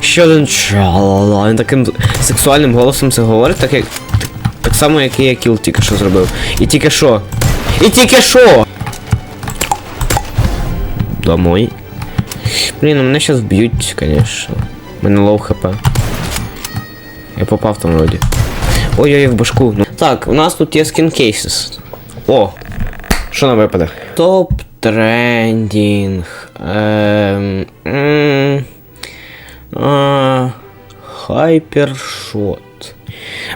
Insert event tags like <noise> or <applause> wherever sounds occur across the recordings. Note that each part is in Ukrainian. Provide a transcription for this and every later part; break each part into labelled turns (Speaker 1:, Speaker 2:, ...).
Speaker 1: Ще один чалала. Він таким сексуальним голосом це говорить, так як. Так само, як і я кіл тільки що зробив. І тільки що. І тільки що! Домой. Блін, ну мене зараз вб'ють, конечно. У мене лоу хп. Я попав там вроді. Ой-ой, в башку. Ну. Так, у нас тут є скін кейсес. О! Що на випаде? Топ трендінг. Ем. м, а, Хайпершот.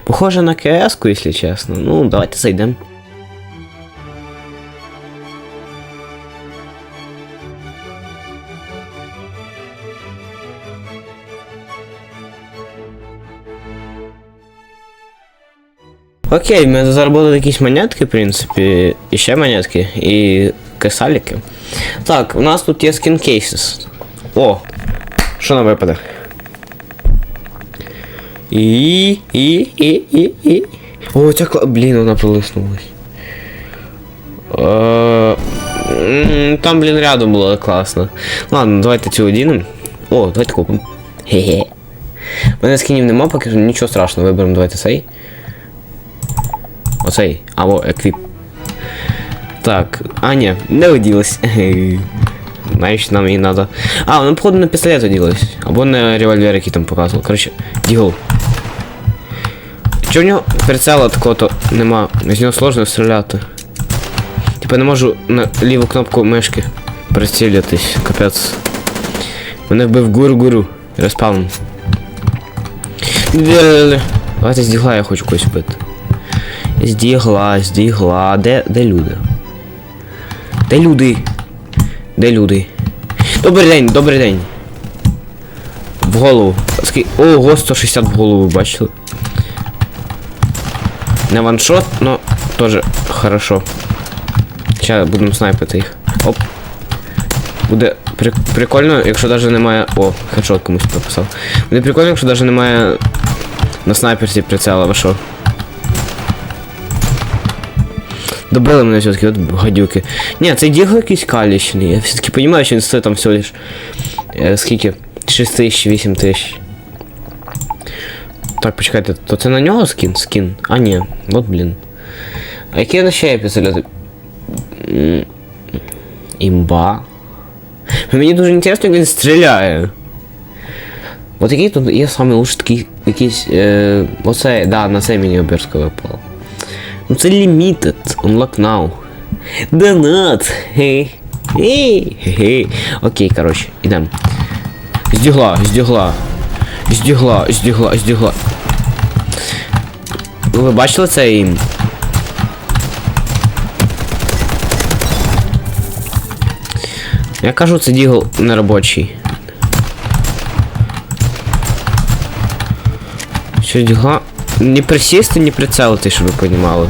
Speaker 1: Похоже на КС-ку, якщо чесно. Ну, давайте зайдемо. Окей, ми заробили якісь монетки, в принципі, і ще монетки, і кесаліки. Так, у нас тут є скін кейсес. О! Що нам випаде? І. І. І. І. І. О, ця кла... Блін, вона пролиснулась. Е, м, Там, блін, рядом було класно. Ладно, давайте цю одінемо. О, давайте купимо. Хе-хе. У мене скінів нема, поки що нічого страшного, виберемо давайте цей. Оцей. Або еквіп. Так, а ні, не оділась. <laughs> Знаєш, нам її надо. А, вона походу на пістолет оділась. Або на револьвер, який там показував. Коротше, дігл. Чого в нього прицела такого-то нема? З нього сложно стріляти. Типа не можу на ліву кнопку мишки прицілитись. Капець. Мене вбив гуру-гуру. Респаун. Давайте з дігла я хочу когось вбити. Здігла, здігла. Де, де люди? Де люди? Де люди? Добрий день, добрий день. В голову. Ски... Ого, 160 в голову, бачили? Не ваншот, но тоже хорошо. Сейчас будемо снайпити їх. Оп. Буде при... прикольно, якщо навіть немає. О, хедшот комусь прописав. Буде прикольно, якщо навіть немає на снайперці прицела, ви що? Добили мене все-таки, от гадюки. Ні, цей дігло якийсь калічний. Я все-таки розумію, що він стоїть там всього лиш. Е, скільки? 6 тисяч, 8 тисяч. Так, почекайте, то це на нього скін? Скін? А ні, от блін. А які ще є пістолети? Імба. Мені дуже інтересно, як він стріляє. От який тут є саме лучший такий якийсь. Е, оце, да, на це мені оберзко випало. Ну це limited, unlock now. Донат. Хей. Хей. Хей. Окей, короче, ідем. Здігла, здігла. Здігла, здігла, здігла. Ви бачили це їм? Я кажу, це дігл неробочий. Що дігла? Не присісти, не прицелити, щоб ви розуміли.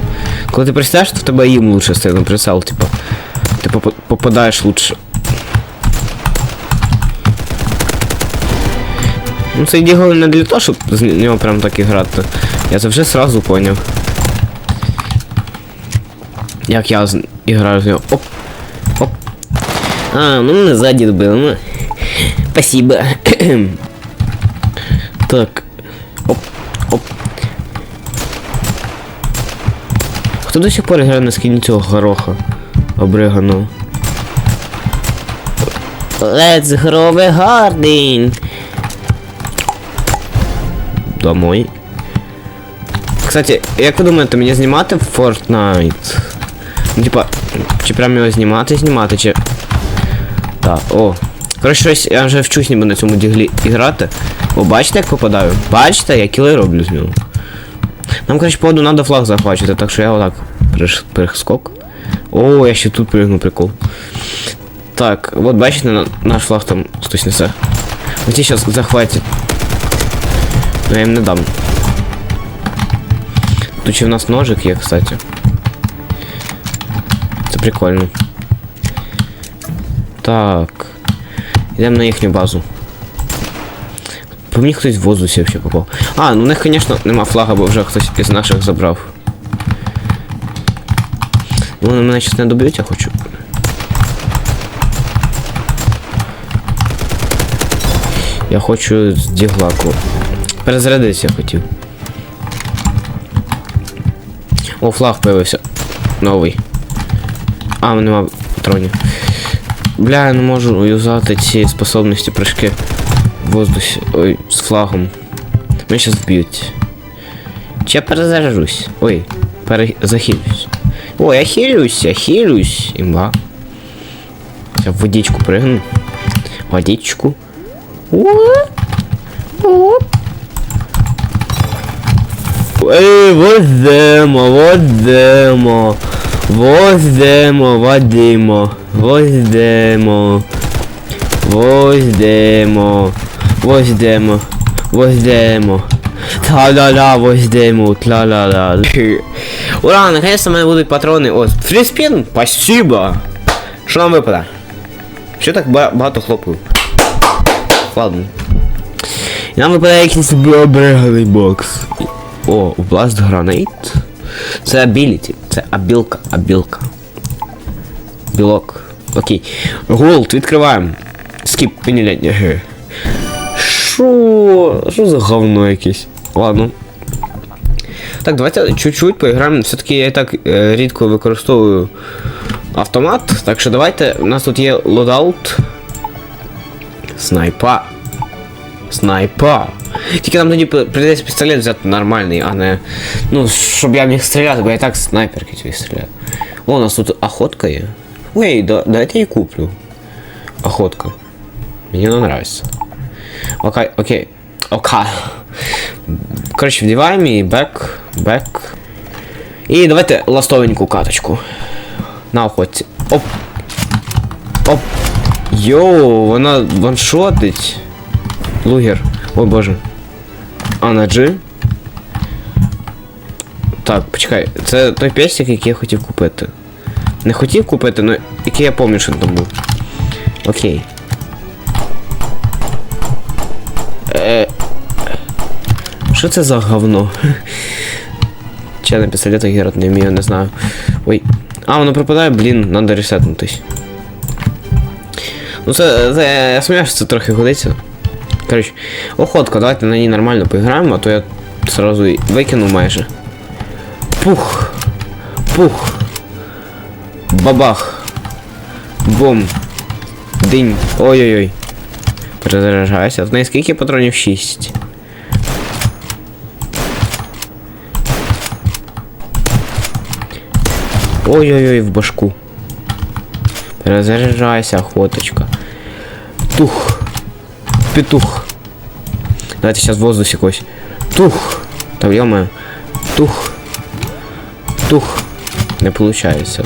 Speaker 1: Коли ти присідаєш, то в тебе їм лучше стає на прицел, типа. Ти поп- попадаєш лучше. Ну цей дігл не для того, щоб з нього прям так і грати. Я це вже сразу поняв. Як я з... граю з нього. Оп! Оп! А, ну мене ззаді добили, ну. Спасибо. <clears throat> так. Оп, оп. Хто до сих пор грає на скіні цього гороха? Обриганого. Let's grow a garden. Домой. Кстати, як ви думаєте, мені знімати Fortnite? Ну, типа, чи прям його знімати, знімати, чи. Так, о. Коротше, щось я вже вчусь ніби на цьому діглі грати. О, бачите, як попадаю? Бачите, я кіли роблю з нього. Нам, коротше, походу, треба флаг захвачити, так що я отак перескок. О, я ще тут пригну, прикол. Так, от бачите, на- наш флаг там хтось несе. Оті зараз захватять. Ну я їм не дам. Тут ще в нас ножик є, кстати. Це прикольно. Так. Йдемо на їхню базу. По мені хтось в воздусі вообще попав. А, ну у них, звісно, нема флага, бо вже хтось із наших забрав. Ну, Вони мене зараз не доб'ють, я хочу. Я хочу з діглаку. Перезарядитися хотів. О, флаг появився. Новий. А, нема патронів. Бля, я не можу юзати ці способності прыжки в воздусі. Ой, з флагом. Мене щас вб'ють. Чи я перезаряжусь? Ой, перезахилюсь. О, я хилюсь, я хилюсь. Імба. Я в водичку прыгну. Водичку. Оп. Ей, возьмемо, возьмемо. Возьмемо, Вадимо. Возьмемо. Возьмемо. Возьмемо. Возьмемо. Та-ла-ла, возьмемо. Тла-ла-ла. Ура, наконец-то у мене будуть патрони. О, фріспін, спасибо. Що нам випаде? Що так ба- багато хлопів? Ладно. Нам випадає якийсь обриганий бокс. О, Blast Granate. Це абіліті. Це абілка, абілка. Білок. Окей. Голд, відкриваємо. Скіп, пенілення. Шо? Що за говно якесь? Ладно. Так, давайте чуть-чуть поіграємо. Все-таки я і так е, рідко використовую автомат. Так що давайте. У нас тут є лодаут. Снайпа. Снайпа. Тільки нам тоді при- прийдеться пістолет взяти нормальний, а не. Ну, щоб я міг стріляти, бо я і так снайперки ці стріляю. О, у нас тут охотка є. Ой, да, дайте я куплю. Охотка. Мені не нравится. Окей, окей. Ока. Коротше, вдіваємо і бек, бек. І давайте ластовеньку каточку. На охотці. Оп. Оп. Йоу, вона ваншотить. Лугер. Ой боже. А на G? Так, почекай, це той пестик, який я хотів купити. Не хотів купити, але який я пам'ятаю, що там був. Окей. Е... Що це за говно? Я на пістолетах грати не вмію, не знаю. Ой. А, воно пропадає, блін, надо ресетнутись. Ну це, це я сумніваюся, що це трохи годиться. Коротше, охотка, давайте на ній нормально поіграємо, а то я сразу і викину майже. Пух. Пух. Бабах. Бум. Динь. Ой-ой-ой. Перезаряджайся. В неї скільки патронів? 6. Ой-ой-ой, в башку. Перезаряджайся, охоточка. Тух. Петух. Давайте сейчас в воздухе кось. Тух. Там ё Тух. Тух. Не получается.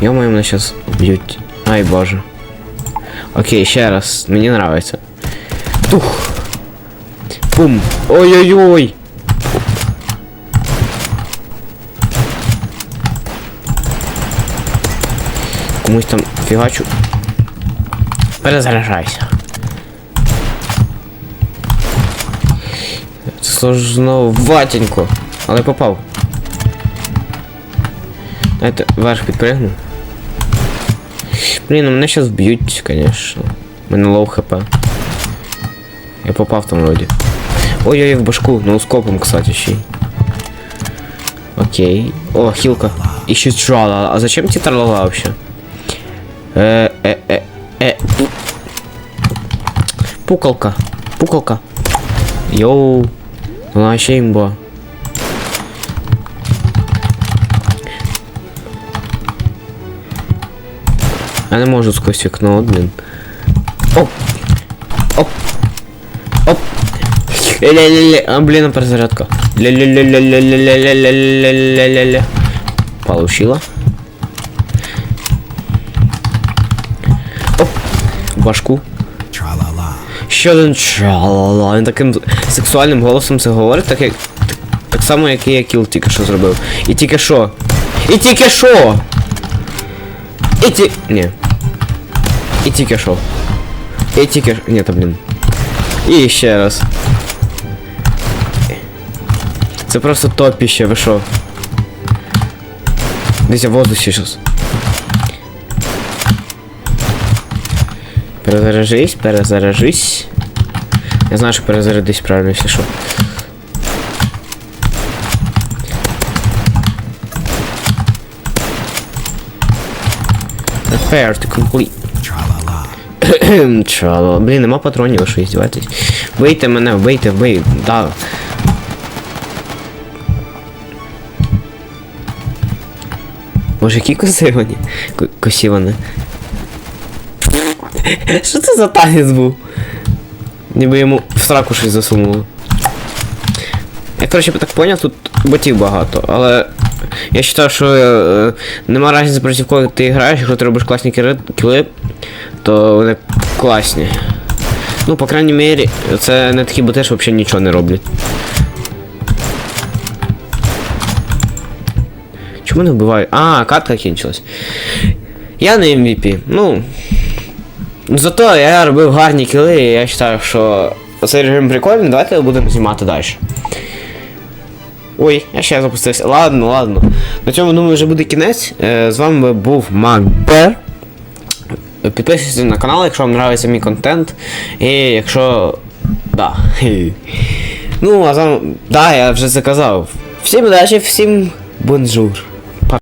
Speaker 1: ё мене сейчас бьют. Ай боже. Окей, ще раз. Мені нравится. Тух. Пум. Ой-ой-ой. Комусь там фігачу. Перезаряджайся. сложноватенько. Але попав. Дайте вверх підпригну. Блін, ну мене зараз вб'ють, конечно. У мене лоу хп. Я попав там вроді. Ой-ой, в башку, ну скопом, кстати, ще й. Окей. О, хилка. І ще тралала. А зачем ті тралала вообще? Э, э, э, э. пу- Пукалка. Пукалка. Йоу. Вона ще імба. Я не можу сквозь вікно, от, блін. Оп! Оп! Оп! Ля-ля-ля-ля. А, блін, а перезарядка. Ля-ля-ля-ля-ля-ля-ля-ля-ля-ля-ля-ля. Получила. Оп! В Башку. Один чалала. Він таким сексуальним голосом це говорить, так як. Так само, як і я кіл тільки що зробив. І тільки що. І тільки що! І ті... Ні. І тільки що. І тільки що. Ні, та блін. І ще раз. Це просто топіще, ви що? Десь я в воздусі щас. Перезаряжись, перезаряжись. Я знаю, що перезарядись правильно, якщо що. Repair to complete. <coughs> Чало. Блін, нема патронів, що іздіваєтесь? Вбийте мене, вбийте, вбий. Да. Боже, які коси вони? Косі вони. <laughs> Що це за танець був? Ніби йому в сраку щось засунуло. Я коротше так поняв, тут ботів багато, але я вважаю, що е, нема разниці проти кого ти граєш, якщо ти робиш класні кіли, то вони класні. Ну, по крайній мірі, це не такі боти, що взагалі нічого не роблять. Чому не вбиваю? А, катка кінчилась. Я не MVP. Ну. Зато я робив гарні кіли, і я вважаю, що цей режим прикольний, давайте будемо знімати далі. Ой, я ще запустився. Ладно, ладно. На цьому думаю вже буде кінець. Е, З вами був Макбер. Підписуйтесь на канал, якщо вам подобається мій контент. І якщо. Да. <laughs> Ну, а вами. Да, я вже заказав. Всім удачі, всім бонжур.